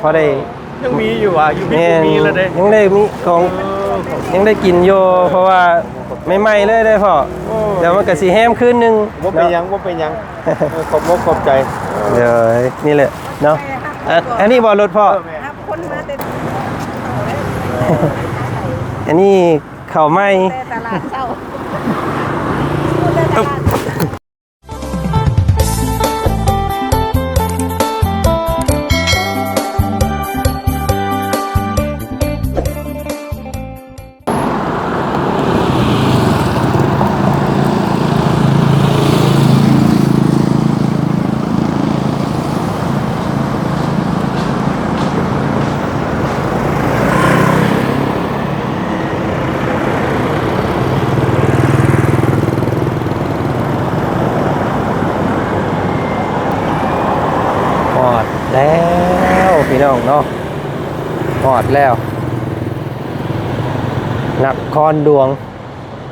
พอได้ยังมีอยู่อะอยู่มีแม่นมีแล้วเด้ยังได้มีของยังได้กินอยู่เพราะว่าไม่ไหม้เลยได้พ่อเดี๋ยวมันก็สิแห้มขึ้นนึงว่าเป็นหยังว่าเป็นหยังเออขอบมกขอบใจเดี๋ยวนี่แหละเนาะอะอันนี้บ่รถพ่อครับคนมาแต่อันนี้ข้าวไหม้แต่ตลาดเช้า แล้วนครดวง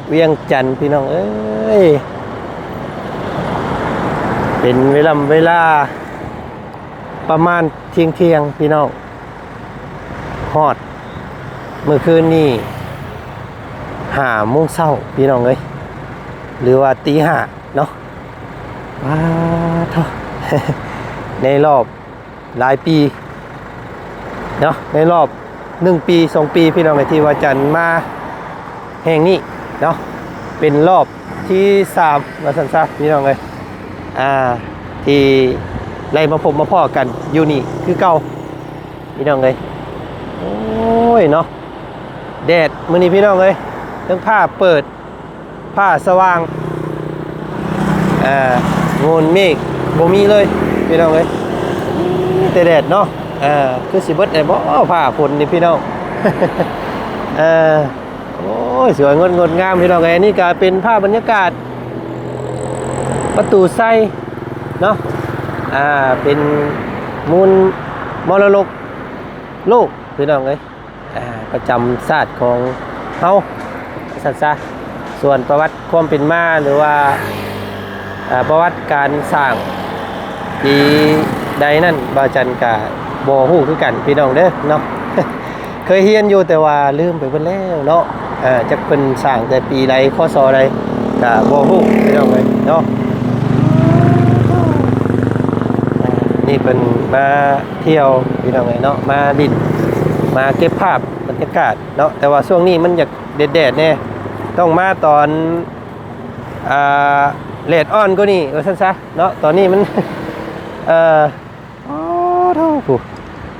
เวียงจันทน์พี่น้อง เอ้ย เป็นเวลาเวลา ประมาณเที่ยงเที่ยงพี่น้องฮอด เมื่อคืนนี่หาโมงเศร้าพี่น้องเอ้ยหรือว่าตีห้าเนาะว้าท่าในรอบหลายปี เนาะในรอบ หนึ่งปีสองปีพี่น้องไอที่ว่าจันมาแห่งนี้เนาะเป็นรอบที่สามมาสันซะพี่น้องเลยอ่าที่ไล่มาพบมาพ่อกันอยู่นี่คือเก่าพี่น้องเลยโอ้ยเนาะแดดมื้อนี้พี่น้องเลยเรื่องผ้าเปิดผ้าสว่างอ่าโงนเมฆบ่มีเลยพี่น้องเอ้ยแต่แดดเนาะ เอ่าคือสิเบิดได้บ่ผ้าฝนนี่พี่น้องเออโอ้ยสวยงดงดงามพี่น้องเอ้นี่ก็เป็นภาพบรรยากาศ ประตูไส้เนาะอ่าเป็นมูลมรดกโลกพี่น้องเอ้ยอ่าประจำศาสตร์ของเฮาสัตว์ซะส่วนประวัติความเป็นมาหรือว่าอ่าประวัติการสร้างปีใดนั่นบาจันกะ บอฮู้คือกันพี่น้องเด้อเนาะเคยเฮียนอยู่แต่ว่าลืมไปเบิ่แล้วเนาะอ่อจักเพิ่นสร้างแต่ปีใดข้อสอใดกะบ่ฮู้พี่น้องเลยเนาะนี่เพิ่นมาเที่ยวพี่น้องเลยเนาะมาดินมาเก็บภาพบรรยากาศเนาะแต่ว่าช่วงนี้มันอยากแดดๆแน่ต้องมาตอนอ่าเลดออนก็นี่ว่าซั่นซะเนาะตอนนี้มันเอ่อ เท่าผู้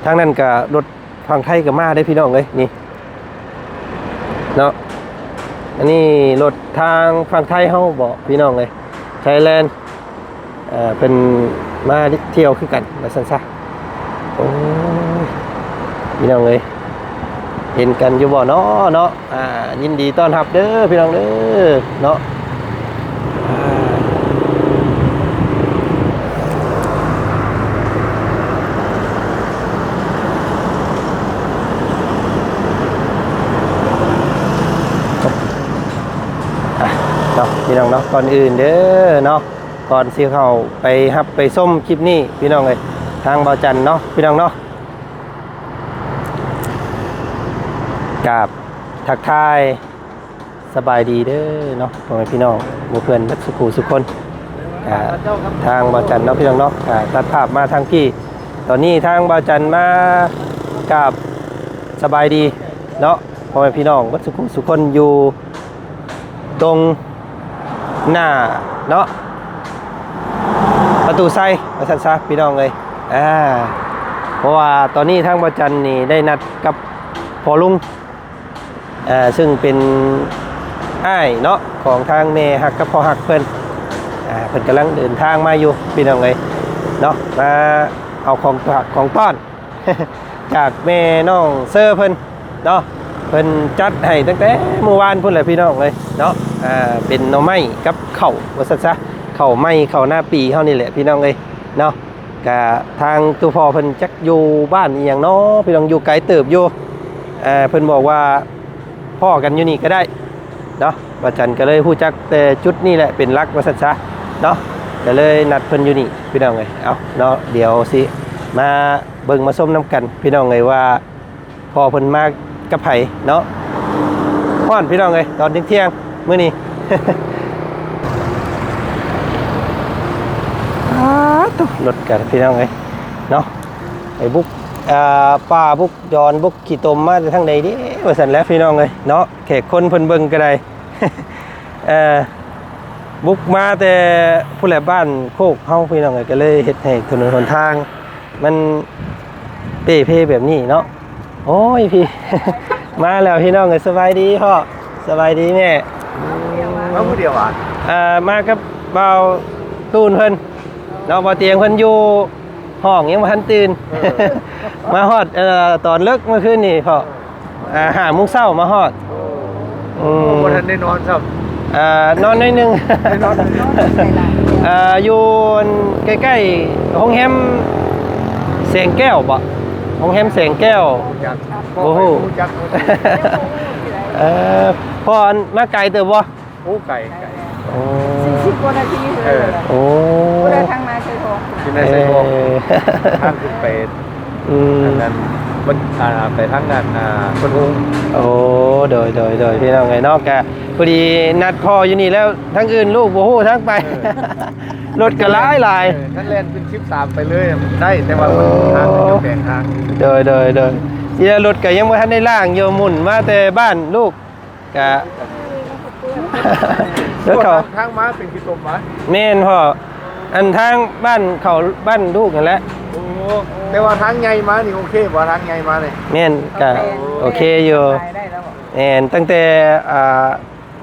ทางนั้นก็รถฝั่งไทยก็มาได้พี่น้องเลยนี่เนาะอันนี้รถทางฝั่งไทยเฮาบอกพี่น้องเลยไทยแลนด์เอ่อเป็นมาเที่ยวคือกันว่าซั่นซะโอ้ยพี่น้องเลยเห็นกันอยู่บ่เนาะเนาะอ่ายินดีต้อนรับเด้อพี่น้องเด้อเนาะ เนาะพี่น้องเนาะก่อนอื่นเด้อเนาะก่อนสิเขาไปฮับไปส้มคลิปนี้พี่น้องเลยทางเบาจันเนาะพี่น้องเนาะกราบทักทายสบายดีเด้อเนาะพ่อแม่พี่น้องหมู่เพื่อนนักสุขูสุขคนทางบาจันเนาะพี่น้องเนาะตัดภาพมาทางพี่ ตอนนี้ทางบาจันมากราบสบายดีเนาะพ่อแม่พี่น้องนักสุขสุขคนอยู่ตรง หน้าเนาะประตูไซมาสันซะพี่น้องเลยอ่าเพราะว่าตอนนี้ทางประจันนี่ได้นัดกับพอลุงอ่าซึ่งเป็นอ้ายเนาะของทางเมหักกับพอหักเพิ่นอ่าเพิ่นกำลังเดินทางมาอยู่พี่น้องเลยเนาะมาเอาของของต้อน จากแม่น้องเซอร์เพิ่นเนาะเพิ่นจัดให้ตั้งแต่เมื่อวานพุ่นแหละพี่น้องเลยเนาะ อ่าเป็นหน่อไม้กับเข้าว่าซั่นซะข้าไม้เข้าหน้าปีเฮานี่แหละพี่น้องเลยเนาะกะทางตัวพ่อเพิ่นจักอยู่บ้านอีหยังเนาะพี่น้องอยู่ไกลเติบอยู่อ่าเพิ่นบอกว่าพ่อกันอยู่นี่ก็ได้เนาะว่าจันก็เลยฮู้จักแต่จุดนี้แหละเป็นหลักว่าซั่นซะเนาะก็เลยนัดเพิ่นอยู่นี่พี่น้องเลยเอาเนาะเดี๋ยวสิมาเบิ่งมาส้มน้ำกัน พี่น้องเลยว่าพอเพิ่นมากกับไผเนาะฮ้อนพี่น้องเลยตอนเที่ยง มื้อนี้อ้าวตุ๊รถกันพี่น้องเลยเนาะไอ้บุกอ่าป่าบุกยอนบุกขี่ตมมาจากทางใดดิว่าสันแหล้วพี่น้องเลยเนาะแขกคนเพิ่นเบิ่งก็ได้เอ่อบุกมาแต่ผู้แหลบ้านโคกเฮาพี่น้องเลยก็เลยเฮ็ดให้ถนนหนทาง มันเป้เพแบบนี้เนาะโอ้ยพี่ มาแล้วพี่น้องเลยสบายดีพ่อสบายดีแม่ มาผู้เดียวอะอ่ามากับเบาตูนเพิ่นเนาะบ่เตียงเพิ่นอยู่ห้องยังบ่ทันตื่น มาฮอดเอ่อตอนเลิกเมื่อคืนนี่พ่ออ่าห้าโมงเช้ามาฮอดอืมบ่ทันได้นอนครับอ่านอนหน้อยหนึง ได้นอนอ่าอยู่ใกล้ๆห้องแฮมแสงแก้วบ่ห้องแฮมแสงแก้วจักโอ้โหจักเออ พ่ออันมาไกลเติบบ่โอ้ไก่ไก่โอ้สี่สิบกว่านาทีเลยโอ้ก็ได้ทางนาเคยโทรกินในไส้กรอกทางขึ้นไปอืมทางนั้นมันอ่าไปทางนั้นอ่าคนอุ้งโอ้โดยโดยโดยพี่น้องไงนอกกะพอดีนัดพ่ออยู่นี่แล้วทั้งอื่นลูกโอ้โหทั้งไป รถก็หลายหลายเออท่านแล่นขึ้นชิปสามไปเลยได้แต่ว่ามันทางมันจะแบ่งทาง โดยโดยโดยทีละรถก็ยังไม่ทันได้ล่างโยหมุนมาแต่บ้านลูก กะรถเขาทางม้าเป็นกี่ตมม้าแม่นพ่ออันทางบ้านเขาบ้านลูกนั่นแหละโอ้แต่ว่าทางใหญ่มานี่โอเคบ่ทางใหญ่มาเลยแม่นกะโอเคอยู่ได้แล้วบอกแม่นตั้งแต่อ่า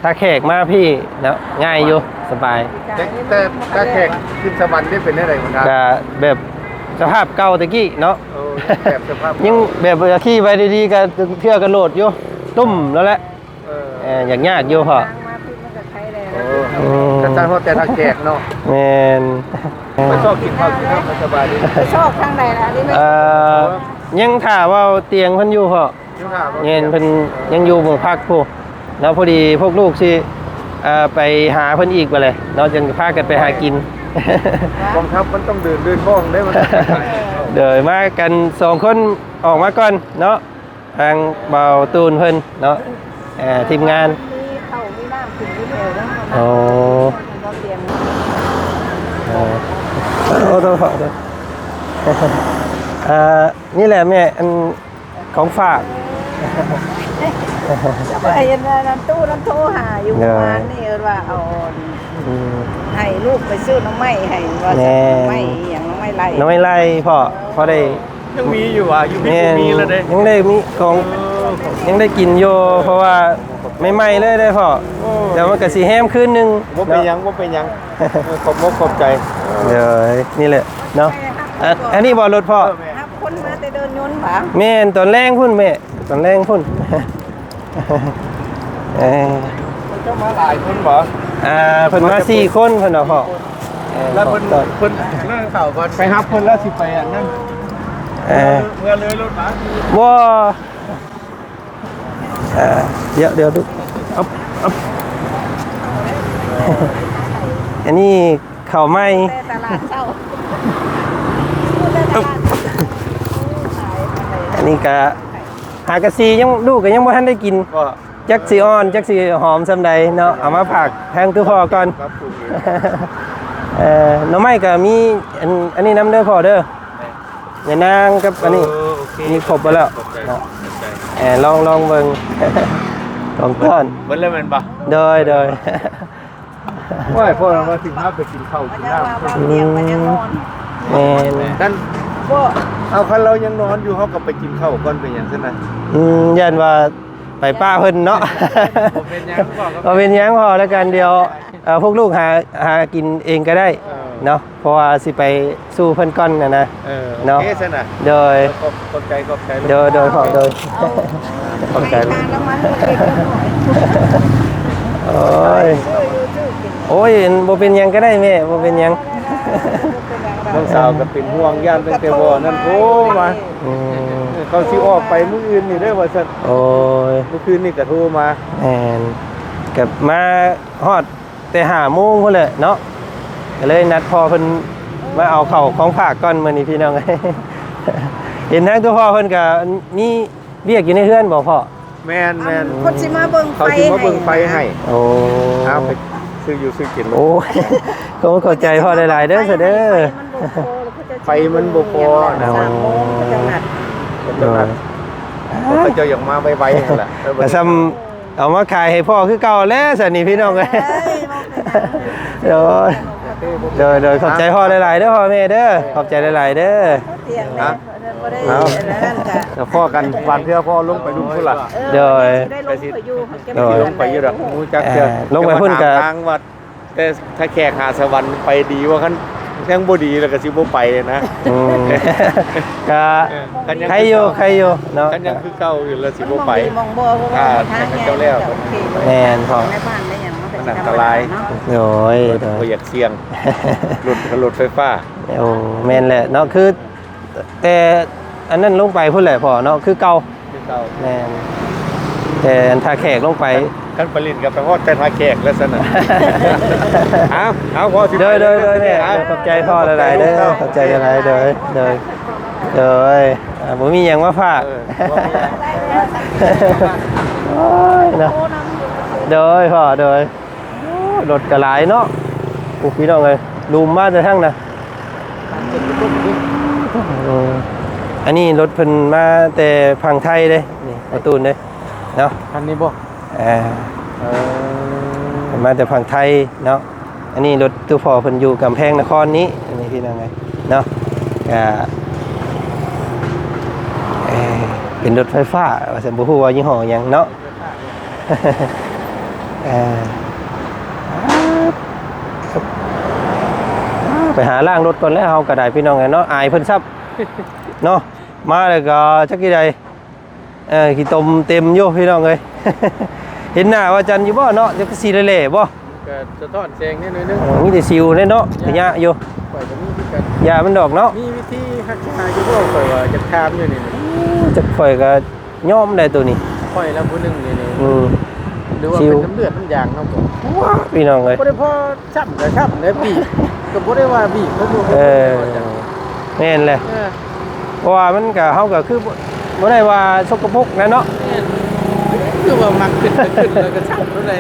ถ้าแขกมาพี่เนาะง่ายอยู่สบายแต่แต่ถ้าแขกขึ้นสวรรค์ได้เป็นได้ไรเหมือนกันก็แบบสภาพเก่าตะกี้เนาะเออแบบสภาพยังแบบขี่ไปดีๆก็เที่ยวกันโหลดอยู่ตุ้มแล้วแหละ เออเอ่ออย่างยากอยู่พอทางมาพี่มันก็ใช้ได้เอแล้วอแต่ถ้าเพราะแต่ทางแขกเนาะแมนไม่ชอบกินข้าวกินน้ำมันสบายดีชอบทางใดล่ะนี่ไม่เอ่อยังถามว่าเตียงเพิ่นอยู่พอยุ่งหาบ่เงินเพิ่นยังอยู่เมืองพักพวกแล้วพอดีพวกลูกสิเอ่อไปหาเพิ่นอีกไปเลยเนาะจึงพากันไปหากิน กองทัพมันต้องเดินเดินบ้องได้มันเดี๋ยวมากันสองคนออกมาก่อนเนาะทางเบาตูนเพิ่นเนาะเอ่อทีมงาน มีเข้ามีน้ำถึงที่เร็วนะโอ้ เราเตรียมเอ่อโอ้โหโทษโทษเอ่อนี่แหละแม่อันของฝาก จะไปเห็นน้ำตู้น้ำโทรหาอยู่เมื่อวานนี่ว่าเอาอืม ให้ลูกไปซื้อน้ำไม้ให้ว่าแน่น้ำไม้อย่างน้ำไม้ไรน้องไม่ไล่พ่อพอได้ยังมีอยู่อะอยู่มีแม่มีแล้วเด้ยังได้มีของ ยังได้กินอยู่เพราะว่าไม่ไหม้เลยได้พ่อเดี๋ยวมันก็สีแห้มขึ้นนึงว่าเป็นหยังว่าเป็นหยังเออขอบมกขอบใจเดี๋ยวนี่แหละเนาะอะอันนี้บอรถพ่อเออแม่ครับคนมาแต่เดินยนต์ผาแม่นตอนแรงพุ่นแม่ตอนแรงพุ่นเอ่อมันก็มาหลายคนบ่อ่าเพิ่นมาสี่คนเพิ่นเอาพ่อเอ่อแล้วเพิ่นตอนเพิ่นนั่งข่าวก่อนไปฮับเพิ่นแล้วสิไปอันนั้นเอ่อเมื่อเลยรถมาว่า เอ่อเดี๋ยวเดี๋ยวดูอัพอัพอันนี้ข้าวไหม้แต่ตลาดเช้าพูดแต่ตลาดอันนี้ก็หากะซียังลูกก็ยังบ่ทันได้กินก็จักสีอ่อนจักสีหอมซำใดเนาะเอามาผักแพงตัวพอก่อนครับถูกอยู่เอ่อหน่อไม้ก็มีอันอันนี้น้ำเด้อพอเด้ออย่านางกับอันนี้เโอเคมีครบไปแล้วขอบใจเนาะขอบใจ เออลองลองเบิ่งสองก้อนเบิ่นแล้วแม่นบ่โดยโดยว่าพ่อเรามาถึงภาพไปกินข้าวกินยังว่าน้ำบางเตียงมันยังนอนแม่นนั่นบ่เอาคันเรายังนอนอยู่เขาก็ไปกินข้าวก่อนเป็นอย่างนั้นนะอืมยันว่าไปป้าเพิ่นเนาะบ่เป็นหยังบอกก็บ่เป็นหยังพอแล้วกันเดียวเอ่อพวกลูกหาหากินเองก็ได้ เออ เนาะเพราะว่าสิไปสู้เพิ่นก่อนน่ะนะเออเนาะโอเคซะนะโดยขอบขอบใจขอบใจโดยโดยพอโดยเอาให้ทานน้ำมันเด็กๆหน่อยโอ้ยช่วยดูชื่อกินโอ้ยบ่เป็นหยังก็ได้แม่บ่เป็นหยังน้องสาวก็เป็นห่วงย่านตั้งแต่บ่นั่นโทรมาอืมเขาสิออกไปมื้ออื่นนี่เด้อว่าซั่นโอ้ยเมื่อคืนนี่ก็โทรมาแม่นกับมาฮอดแต่5:00นพุ่นแหละเนาะ ก็เลยนัดพ่อเพิ่นมาเอาเข้าวของฝากก่อนมื้อนี้พี่น้อง เห็นทั้งตัวพ่อเพิ่นก็มีเรียกอยู่ในเฮือนบ่พ่อแม่นแม่นคนสิมาเบิ่งไฟเขาสิมาเบิ่งไฟให้โอ้เอาไปซื้ออยู่ซื้อกินโอ้ก็เข้าใจพ่อหลายๆเด้อเสยเด้อไฟมันบ่พอนะสามโมงก็จะนัดมันจะนั่นเขาเจ้าอยากมาไวๆนั่นแหละเออแต่ซ้ำเอามาขายให้พ่อคือเก่าแล้วสันนี่พี่น้องเอ้ยเอ้ยมองไปทางเดี๋ยว เดี๋ยวเดี๋ยวขอบใจพ่อหลายๆเด้อพ่อแม่เด้อขอบใจหลายๆเด้อเตียงเลยบ่ได้เอานั่นก็แล้วพ่อกันวันเพื่อพ่อลงไปลุงพุ่นล่ะเดี๋ยวได้ลงไปอยู่เก็บเดี๋ยวลงไปอยู่ดอกมูจักเจอเอ่อลงไปพุ่นกะทางวัดแต่ถ้าแขกหาสวรรค์ไปดีว่าคันยังบ่ดีแล้วก็สิบ่ไปเลยนะอืมก็คันยังใครอยู่ใครอยู่เนาะคันยังคือเก่าอยู่แล้วสิบ่ไปมองบ่เพราะว่าทางแยกโอเคแม่นพ่อในบ้านได้หยัง มันเป็นมันอันตรายเนาะโอ้ยบ่เดี๋ยวอยากเสี่ยงรถรถไฟฟ้าโอ้แม่นแหละเนาะคือ แต่อันนั้นลงไปพุ่นแหละพ่อเนาะคือเก่าคือเก่าแม่นแต่อันถ้าแขกลงไปคันผลิตกับไปฮอดแต่ทาแขกแล้วซั่นน่ะเอาเอาพอสิเด้อเด้อเด้อเนี่ยอาขอบใจพ่อหลายๆเด้อขอบใจหลายๆเด้อเด้อเด้ออ่าบ่มีหยังมาฝากเออว่ามีอะไรโอ้ยเนาะเด้อพ่อเด้อ รถก็หลายเนาะพวกพี่น้องเอ้ยลุมมาแต่ทั้งน่ะอืมอันนี้รถเพิ่นมาแต่พังไทยเด้นี่ประตูนเด้เนาะคันนี้บ่อ่าเออมาแต่ฝั่งไทยเนาะอันนี้รถตู้พอเพิ่นอยู่กำแพงนครนี้อันนี้พี่น้องไงเนาะอ่าเอ่อเป็นรถไฟฟ้าว่าซั่นบ่ฮู้ว่ายี่ห้อหยังเนาะ เอ่อไปหาล่างรถก่อนแล้วเฮาก็ได้พี่น้องไงเนาะอายเพิ่นซับเนาะมาแล้วก็จักกี่ใดเออขี้ตมเต็มอยู่พี่น้องเอ้ยเห็นหน้าว่าจันอยู่บ่เนาะจักสีเล่ๆบ่ก็จะทอดแซงนิดหน่อยนึงโอ้มีแต่ซิวเด้เนาะขยะอยู่ปล่อยก็มีคือกันยามันดอกเนาะมีวิธีฮักษาอยู่บ่ปล่อยว่าจะทามอยู่นี่จักข่อยก็ยอมได้ตัวนี้ปล่อยแล้วผู้หนึงนี่นี่อืมห รือว่าชิวเป็นน้ำเลือดน้ำยางเนาะบ่ว้าพี่น้องเอ้ยบ่ได้พอช้ำก็ช้ำได้บีบก็บ่ได้ว่าบีบเขาดูเออแม่นแหละเออเพราะว่ามันก็เฮาก็คือบ่บ่ได้ว่าสกปรกนะเนาะคือว่ามักขึ้นก็ขึ้นแล้วก็ช้ำเท่าไหร่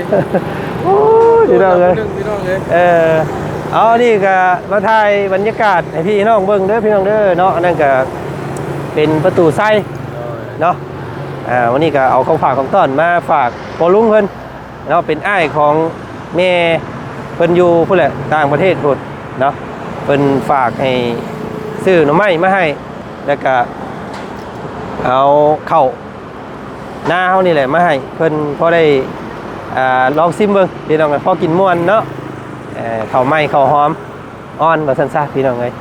โอ้ยพี่น้องเอ้ยผู้หนึงพี่น้องเอ้ยเออเอานี่ก็มาถ่ายบรรยากาศให้พี่น้องเบิ่งเด้อพี่น้องเด้อเนาะอันนั้นก็เป็นประตูไส้เนาะอ่าวันนี้ก็เอาของฝากของต้อนมาฝาก พอลุงเพิ่นเนาะเป็นอ้ายของแม่เพิ่นอยู่พุ่นแหละต่างประเทศพุ่นเนาะเพิ่นฝากให้ซื้อหน่อไม้มาให้ แล้วก็เอาเข้าหน้าเฮานี่แหละมาให้เพิ่นพอได้อ่าลองซิมเบิ่งพี่น้องก็พอกินม่วนเนาะเอ่อข้าวไม้ข้าวหอมอ่อนว่าซั่นซะพี่น้องเอ้ย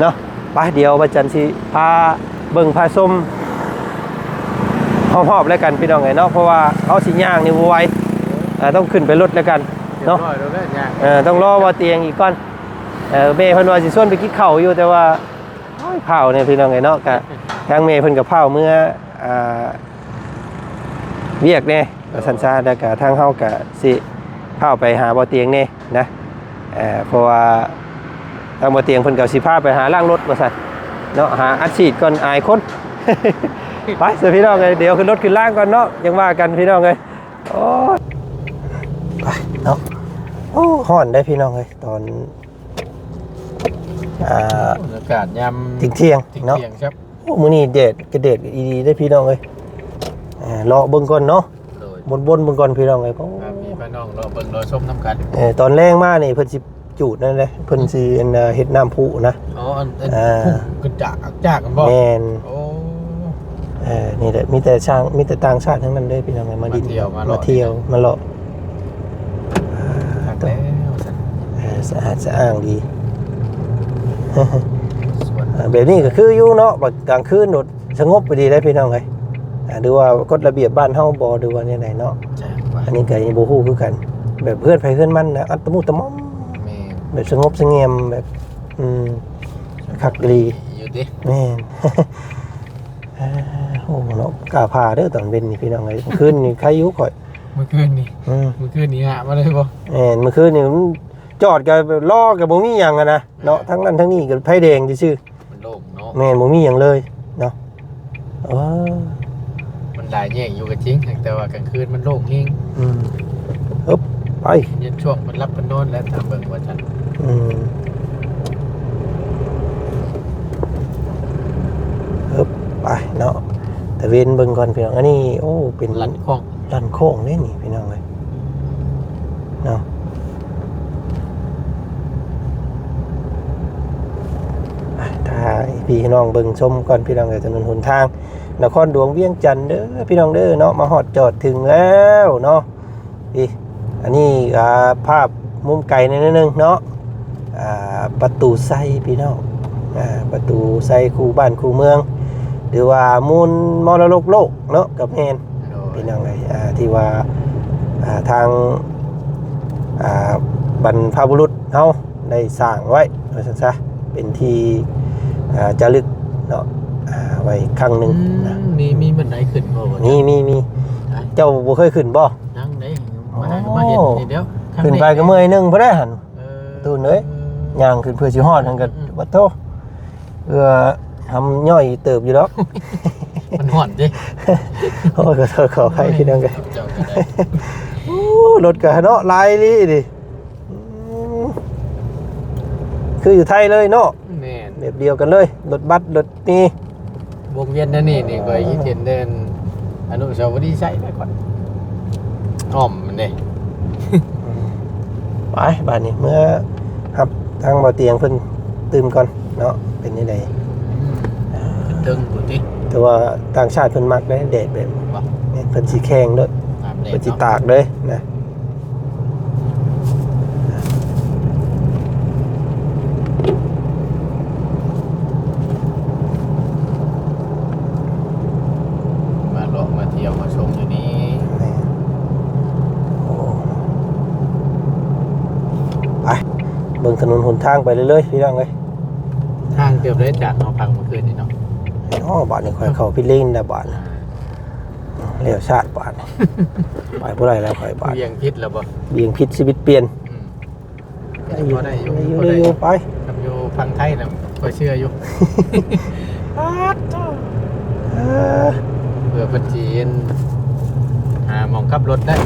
เนาะไปเดี๋ยวบัดจันทร์สิพาเบิ่งพาชม หอบแล้วกันพี่น้องเอ้ยเนาะเพราะว่าเอาสิย่างนี่ไวต้องขึ้นไปรถแล้วกันเนาะต้องรอว่าเตียงอีกก่อนเม่เพิ่นว่าสิชวนไปกินข้าอยู่แต่ว่าเผาเนี่ยพี่น้องเอ้ยเนาะก็ทางแม่เพิ่นก็เผาเมื่อเวียกแน่ว่าซั่นซะแล้วก็ทางเฮาก็สิเข้าไปหาบ่อเตียงเนี่นะเพราะว่าทางบ่อเตียงเพิ่นก็สิพาไปหาล่างรถว่าซั่นเนาะหาอัดฉีดก่อนอายคน ไปเสิพี่น้องเอ้ยเดี๋ยวขึ้นรถขึ้นล่างก่อนเนาะยังว่ากันพี่น้องเอ้ยโอ้ยไปเนาะโอ้ฮ้อนได้พี่น้องเอ้ยตอนอ่าอากาศยามทิ้งเที่ยงทิ้งเนาะเที่ยงครับโอ้มื้อนี้เด็ดกระเด็ดอีดีได้พี่น้องเอ้ยอ่ารอเบิ่งก่อนเนาะโดยบนๆเบิ่งก่อนพี่น้องเอ้ยเพราะพาพี่พี่น้องเราเบิ่งเราชมน้ำกันเออตอนแรกมานี่เพิ่นสิจูดนั่นเลยเพิ่นสิอันเอ่อเฮ็ดน้ำพุนะอ๋ออันอันอ่าพุ่งกระจากจากกันบ่แม่นโอ้ เออนี่แหละมีแต่ช่างมีแต่ต่างชาติทั้งนั้นเลยพี่น้องไงมาดินมาเที่ยวมาเลาะมาเที่ยวมาเลาะทักแล้วสันเออสะอาดสะอ้างดีส่วนเออแบบนี้ก็คืออยู่เนาะบัดกลางคืนโดดสงบไปดีได้พี่น้องไงอ่าดูว่ากฎระเบียบบ้านเฮาบ่ดูว่าเนี่ยไหนเนาะแจ้งว่าอันนี้ก็ยังบ่ฮู้คือกัน แบบเพื่อนไผเพื่อนมันนะอัตมุตะมอมแม่แบบสงบเสงี่ยมแบบ อืมคักดีอยู่ดิแม่น เอ้อโอ้ เนาะกล้าพาเด้อตอนเว้นนี่พี่น้องไงเมื่อคืนนี่ใครอยู่ข่อยเมื่อคืนนี้อืมเมื่อคืนนี้ฮะมาเลยบ่แม่นเมื่อคืนนี่มันจอดกับล้อกับบ่มีหยังอะนะเนาะทั้งนั้นทั้งนี้กับไผแดงซื่อมันโล่งเนาะแม่นบ่มีหยังเลยเนาะเออมันหลายแยกอยู่ก็จริงแต่ว่ากลางคืนมันโล่งเฮงอืมอึ๊บไปเย็นช่วงมันรับมันนอนแล้วตามเบิ่งว่าจันอืมอึ๊บไปเนาะ แต่เว้นเบิ่งก่อนพี่น้องอันนี้โอ้เป็นหลันข้องลันโค้งเด้นี่พี่น้องเลยเนาะอะถ้าพี่น้องเบิ่งชมก่อนพี่น้องเลยถนนหนทางนครหลวงเวียงจันทน์เด้อพี่น้องเด้อเนาะมาฮอดจอดถึงแล้วเนาะพี่อันนี้อ่าภาพมุมไกลนิดนึงเนาะอ่าประตูไซพี่น้องอ่าประตูไซคูบ้านคูเมือง หรือว่ามูลมรดกโลกเนาะกับแมนโดยเป็นยังไงอ่าที่ว่าอ่าทางอ่าบรรพบุรุษเฮาได้สร้างไว้ว่าซั่นซะเป็นที่อ่าจะลึกเนาะอ่าไว้ครั้งหนึ่งนะอืมมีมีบันไดขึ้นบ่บ่มีมีมีเจ้าบ่เคยขึ้นบ่นั่งได้มาหามาเห็นนี่เดี๋ยวข้างขึ้นไปก็เมื่อยหนึงบ่ได้หันเออตูนเอ้ยย่างขึ้นเพื่อสิฮอดหันก็บ่โตเอื้อ ทำย่อยเติบอยู่ดอกมันห่อนดิโอ้ยขอโทษขออภัยพี่น้องกันเจ้าก็ได้โอ้รถกะเนาะลายนี่ดิอืมคืออยู่ไทยเลยเนาะแม่นแบบเดียวกันเลยรถบัสรถนี่วงเวียนนั่นนี่นี่ก็ยี่เห็นเดินอนุสาวรีย์ใช่ไหมก่อนอ้อมมันเด้ไปบ้านนี้เมื่อครับทางบ่อเตียงเพิ่นตื่มก่อนเนาะเป็นยังไง ดึงดูดิแต่ว่าต่างชาติเพิ่นมักได้แดดแบบว่านี้เพิ่นสิแข็งเด้ออาบแดดเพิ่นสิเนาะตากเลยนะมาเลาะมาเที่ยวมาชมอยู่นี่นี่โอ้ไปเบิ่งถนนหนทางไปเรื่อยๆพี่น้องเอ้ย ทางเกือบได้จากเอาพังเมื่อคืนนี่เนาะ อ๋อบาทนี่ค่อยเข้าพี่เล่นนะบาทเลี้ยวชาติบาทไปบ่ได้แล้วค่อยบาทเวียงพิษแล้วบ่เบี่ยงพิษชีวิตเปลี่ยนอืมพอได้อยู่ได้อยู่ได้อยู่ไปทำอยู่พังไทยนะก็เชื่ออยู่เออเพื่อเพันจีนหามองขับรถได้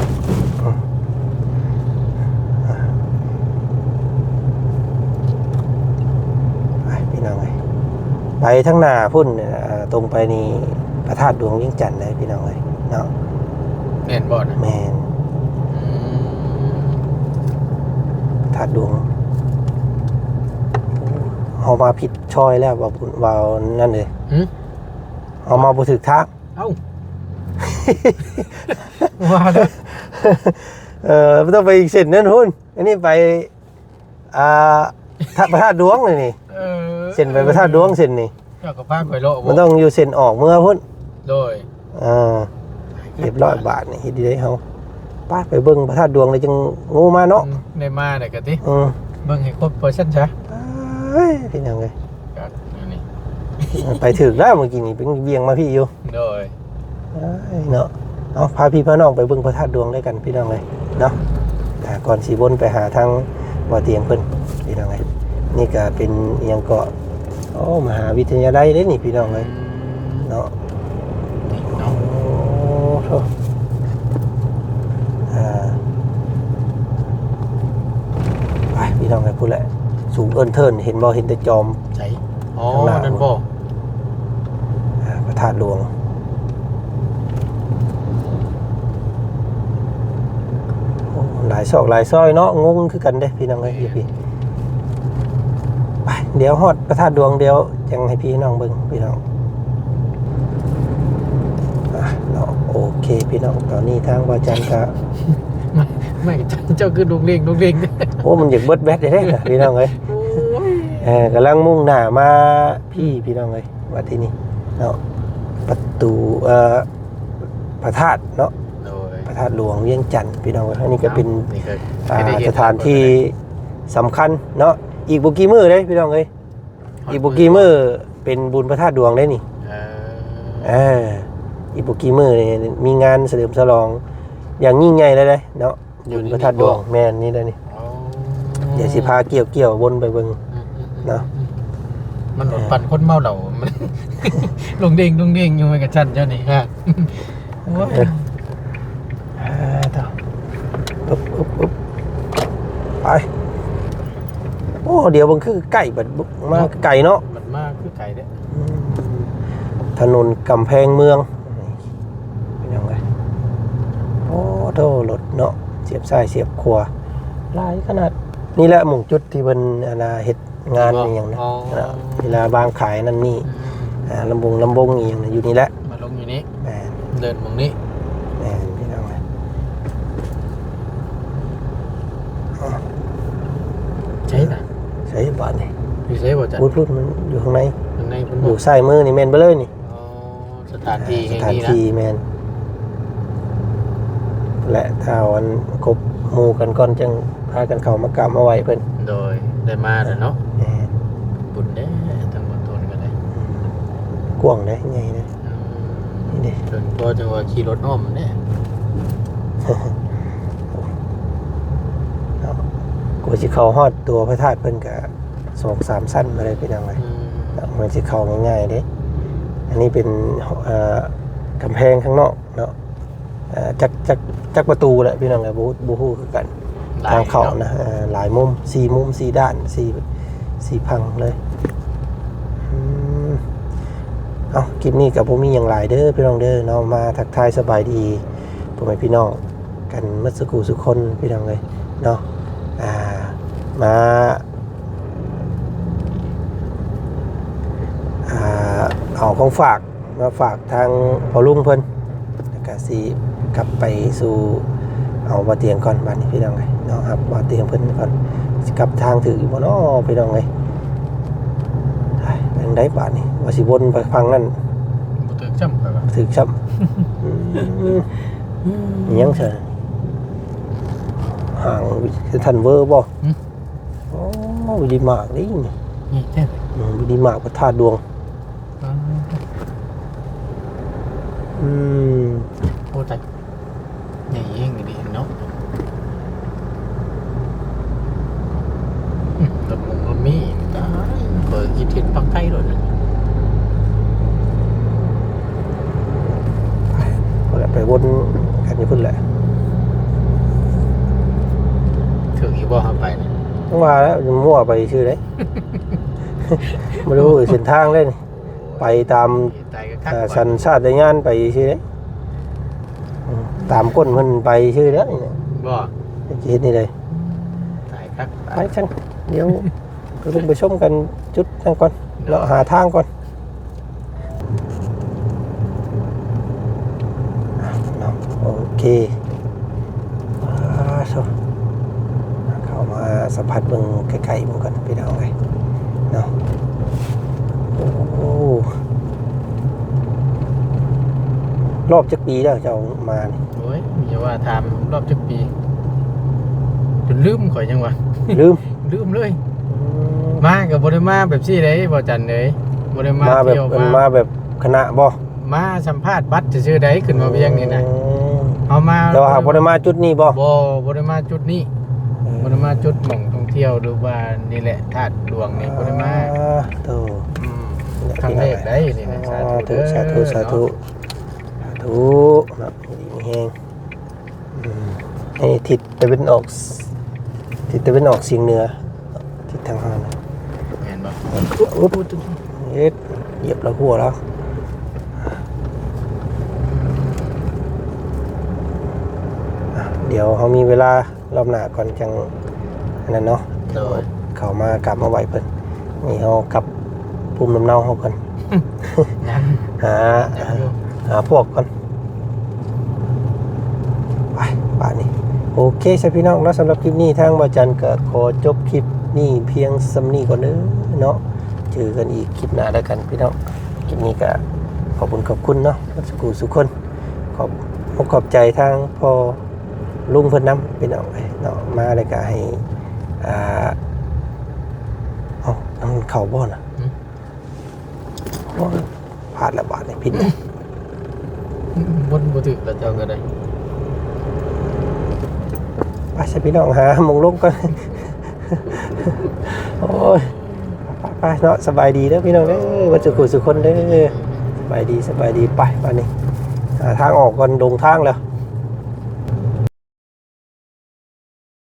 ไปพี่น้องเอ้ยไป ทั้งหน้าพุ่นเนี่ยอ่าตรงไปนี่พระธาตุดวงเวียงจันทน์เลยพี่น้องเอ้ยเนาะแน่นบ่นะแม่นอืมพระธาตุดวงเฮามาผิดชอยแล้วว่าพุ่นว่านั่นเลยหึเอามาบ่ถึกทางเอ้าว่าแล้วเออไม่ต้องไปอีกเส้นนั่นหุ่นอันนี้ไป อ่าท่าพระธาตุดวงเลยนี่ เออ เส้นไปพระธาตุดวงเส้นนี่เจ้ากับพาข่อยโลมันต้องอยู่เส้นออกเมื่อพุ่นโดยอ่าเรียบร้อยบาทนี่เฮ็ดดีได้เฮาป้าไปเบิ่งพระธาตุดวงเลยจังงูมาเนาะในมาเนี่ยกะติอืมเบิ่งให้ครบเปอร์เซ็นต์ซะเอ้ยพี่น้องเอ้ยก็อันนี้ไปถึกแล้วเมื่อกี้นี่เป็นเวียงมาพี่อยู่ โดย เอ้ยเนาะเอาพาพี่พาน้องไปเบิ่งพระธาตุดวงด้วยกันพี่น้องเลยเนาะแต่ก่อนสีบนไปหาทางบ่อเตียงเพิ่นพี่น้องเลย นี่ก็เป็นอิหยังเกาะโอ้มหาวิทยาลัยเด้นี่พี่น้องเลยเนาะนี่เนาะโอ้โหอ่าไปพี่น้องเลยพูดแหละ สูงเอินเทินเห็นบ่เห็นแต่จอมใช่อ๋อข้างหน้านั่นบ่อ่าพระธาตุหลวงโอ้หลายซอกหลายซอยเนาะงงคือกันเด้พี่น้องเอ้ยอยู่พี่ไป เดี๋ยวฮอดพระธาตุดวงเดียวยังให้พี่น้องเบิ่งพี่น้องอะเนาะโอเคพี่น้องตอนนี้ทางวาจันทร์ก็ไม่ไม่เจ้าคือลุงเลี้ยงลุงเลี้ยงโอ้มันอยากเบิดแบตได้เด้อพี่น้องเอ้ยโอ้ยเออกำลังมุ่งหน้ามาพี่พี่น้องเอ้ยว่าที่นี่เนาะประตูเอ่อพระธาตุเนาะโดยพระธาตุหลวงเวียงจันทร์พี่น้องเอ้ยอันนี้ก็เป็นนี่ก็อ่าไม่ได้เห็สถานที่สำคัญเนาะ อีกบุกี่มือเลยพี่น้องเอ้ยอีกบุกี่มือเป็นบุญพระธาตุดวงได้นี่เออเอออีกบุกี่มือนี่มีงานเฉลิมฉลอง อย่างยิ่งใหญ่เลยเลยเนาะบุญพระธาตุดวงแม่นนี่เลยนี่อ๋อเดี๋ยวสิพาเกี่ยวเกี่ยววนไปเบิ่งอืมอืมอืมเนาะอมันปั่นคนเมาเหล้ามันลงเด้งลงเด้งอยู่มันกับฉันเจ้านี่ฮะโอ้ยอ่าต่ออุ๊บอุ๊บอุ๊บไป โอ้เดี๋ยวมันคือไก่บัดบุกมาไก่เนาะมันมากคือไก่เด้ออืมถนนกำแพงเมืองเป็นยังไงโอ้โตรถเนาะเสียบซ้ายเสียบขวาหลายขนาด นี่แหละหมุ่งจุดที่เป็นอาณาเฮ็ดงานอหย่างนะนะเวลาบางขายนั่นนี่อืมอ่าลำบงลำบงอหย่างนะอยู่นี่แหละมาลงอยู่นี้แหมนเดินมองนี้ แหมนพี่น้องเอ้ย ใช่น่ะ ใช้บาทนี่ อยู่ใช่บ่จันพูดพูดมันอยู่ข้างในข้างในเพิ่นอบยู่กซ้ายมือนี่แมนไปเลยนี่อ๋อสถานที่สแห่งถานนี้นะที่แมนและถ้าวันครบหมู่กันก่อนจึงพากันเข้ามากราบมาไหว้เพิ่นโดยได้มาแล้วเนาะแหมนบุญเด้ทั้งหมดตัวนี้ก็ได้กว้างได้ไงนะอืมนี่ดิจนพอจังว่าขี่รถอ้อมเนี่ยเนาะกว่าสิเขาฮอดตัวพระธาตุเพิ่นก็ สองสามสั้นมาเลยพี่น้องเอ้ยอืมเนาะมันสิเข้าง่ายๆเด้อันนี้เป็นเอ่อกำแพงข้างนอกเนาะเอ่อจักจักจักประตูแหละพี่น้องเอ้ยบ่บ่ฮู้คือกันทางเข้านะเอ่อหลายมุมสี่มุมสี่ด้านสี่สี่พังเลยอืมเอาคลิปนี้กับผมมีอย่างหลายเด้อพี่น้องเด้อเนาะมาทักทายสบายดีพ่อแม่พี่น้องกันเมื่อสักครู่สุกคนพี่น้องเลยเนาะอ่ามาอ่า เอาของฝากมาฝากทางพอลุงเพิ่นแล้วก็สิกลับไปสู่เอาบาเตียงก่อนบ้านนี้พี่น้องเลยเนาะครับบาเตียงเพิ่นก่อนสิกลับทางถืออยู่บ่เนาะพี่น้องเลยไปทางใดบาทนี่ว่าสิวนไปฟังนั่นบ่ถึกจำไปว่าถือช้ำอืมอิหยังเถอะห่างคือทันเวอร์บ่โอ้วิดีมากนี่นี่นี่แท้อืมวิดีมากพระธาตุดวง อ๋อ อืมโอ้ใจใหญ่เองดีเนาะอืมรถมงรถมีตายเปิดคิดเห็นปักไก่รถนี่ก็แหละไปวนกันอยู่พุ่นแหละถึงอีบ่เฮาไปนี่ต้องว่าแล้วจะมั่วไปชื่อไดไม่รู้เส้นทางเลยนี่ไปตามตายก็ คักอ่าว่าสันชาติได้งานไปชื่อเด้อืมตามก้นมันไปชื่อเด้อนี่บ่จะเห็นนี่เลยตายคักไปช่างเดี๋ยวก็ต้องไปชมกันจุดนั่นก่อนเราะหาทางก่อนอะเนาะโอเคอ่าชมเข้ามาสัมผัสเบิ่งใกล้ๆมันก่อนไปเอาไงเนาะโอ้โห รอบจักปีแล้วเจ้ามานี่โอ้ยอย่าว่าถามรอบจักปีจนลืมข่อยยังวะลืมลืมเลย มากับบ่ได้มาแบบซี่เลยบ่จันเลยบ่ได้มามาแบบเที่ยวมันมามาแบบคณะบ่มาสัมภาษณ์บัตรซื่อๆใดขึ้นมาเวียงนี่นะอืมเอามาแต่ว่าหากบ่ได้มาจุดนี้บ่บ่บ่ได้มาจุดนี้บ่ได้มาจุดหม่องท่องเที่ยวหรือว่านี่แหละธาตุหลวงนี่บ่ได้มาอ่าโตอืมครั้งแรกได้นี่นะสาธุธุเด้อสาธุสาธุสา ธุเนาะดีมีแฮงอืมให้ทิศตะวันออก ทิศตะวันออกเฉียงเหนือ ทิศทางเฮานะแม่นบ่อุ๊บเฮ็ดเหยียบแล้วหัวแล้วอะเดี๋ยวเฮามีเวลารอบหน้าก่อนจังอันนั้นเนาะโดยเขามากลับมาไหวเพิ่นนี่เขากลับภูมิลำเนาเขาก่อนยังหายังอยู่หาพวกก่อนไปป่านนี้ โอเคใช่พี่น้องเนาะสำหรับคลิปนี้ทางบาจันก็ขอจบคลิปนี้เพียงสำนี้ก่อนเด้อเนาะเจอกันอีกคลิปหน้าแล้วกันพี่น้องคลิปนี้ก็ขอบคุณขอบคุณเนาะสุขุสุขคนขอบขอบขอบใจทางพอลุงเพิ่นนำพี่น้องเอ้ยเนาะมาเลยก็ให้อ่าเอาน้ำเข่าบ่น่ะบ่พลาดละบาทนี่ผิดเลยบนบ่ถึกแล้วเจ้าก็ได้ ไปใช่พี่น้องหามงลงก่อนโอ้ยไปไปเนาะสบายดีเด้อพี่น้องเด้อวันจุกุสุคนเด้อสบายดีสบายดีไปไปนี่หาทางออกก่อนดงทางแล้ว